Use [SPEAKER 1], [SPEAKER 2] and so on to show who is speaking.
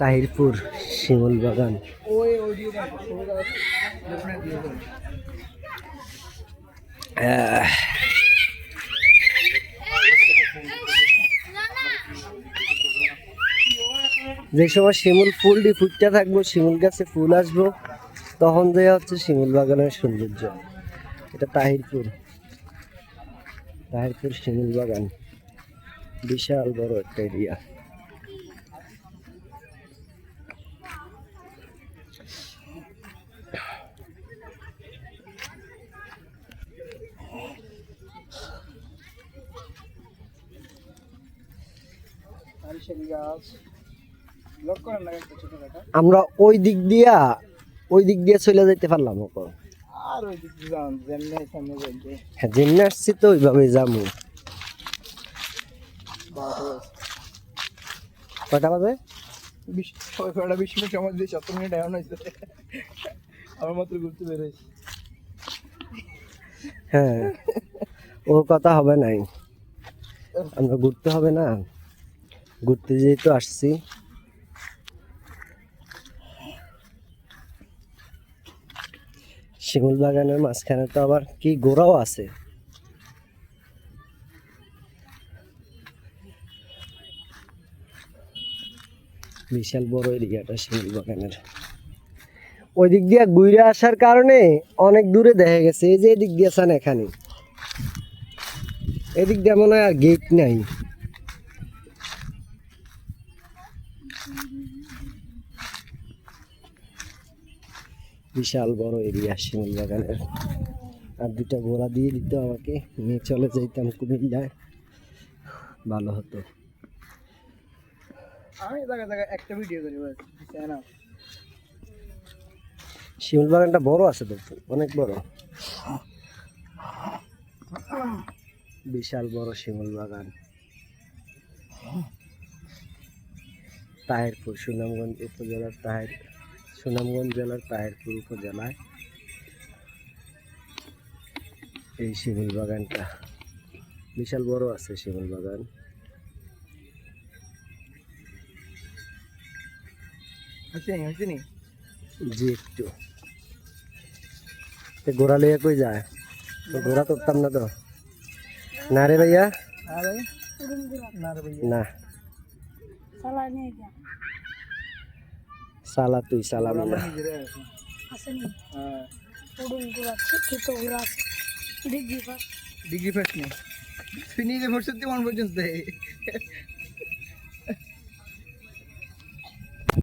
[SPEAKER 1] তাহিরপুর শিমুল বাগান। যে সময় শিমুল ফুলটি ফুটতে থাকব, শিমুল গাছে ফুল আসব, তখন যে হচ্ছে শিমুল বাগানের সৌন্দর্য। এটা তাহিরপুর। তাহিরপুর শিমুল বাগান। বিশাল বড় একটা এরিয়া
[SPEAKER 2] নারিশেল গাছ ব্লক করেন না একটা ছোট কাটা
[SPEAKER 1] আমরা ওই দিক দিয়া ওই দিক দিয়ে চলে যেতে পারলাম ওপর হ্যাঁ যেমনি আসছি তো ওইভাবে যাব। কটা বাজে।
[SPEAKER 2] বিশ বিশ মিনিট সময় দিয়ে সত্তর মিনিট এমন হয়েছে। আমার মাত্র ঘুরতে
[SPEAKER 1] হ্যাঁ ও কথা হবে নাই। আমরা ঘুরতে হবে না। ঘুরতে যেহেতু আসছি। শিমুল বাগানের মাঝখানে তো আবার কি গোড়াও আছে। বিশাল বড় এরিয়াটা শিমুল বাগানের। ওই দিক দিয়ে ঘুরে আসার কারণে অনেক দূরে দেখা গেছে, এই যে এদিক দিয়ে আছেন এখানে। এদিক দিয়ে মনে হয় আর গেট নাই। বিশাল বড় এরিয়া শিমুল বাগানের আর দুটা গোড়া দিয়ে দিত আমাকে নিয়ে চলে যাইতাম কুমিল্লায়। ভালো হতো। শিমুল বাগানটা বড় আছে তো অনেক বড়। বিশাল বড় শিমুল বাগান তাহেরপুর সুনামগঞ্জ উপজেলার তাহের। সুনামগঞ্জ জেলার তাহেরপুর উপজেলায় এই শিমুল বাগানটা। বিশাল বড় আছে শিমুল বাগান। জি একটু। তো ঘোড়া লিয়ে কই যায়? ঘোড়া তুলতাম না তো?
[SPEAKER 2] না রে ভাইয়া?
[SPEAKER 1] না সালা তুই সালা
[SPEAKER 2] আমরা
[SPEAKER 1] মিলা
[SPEAKER 2] নিজেরাই আছি হ্যাঁ ডিগ্রি ফার্স্ট নেই তুই নিজে ভর্তি মন পর্যন্ত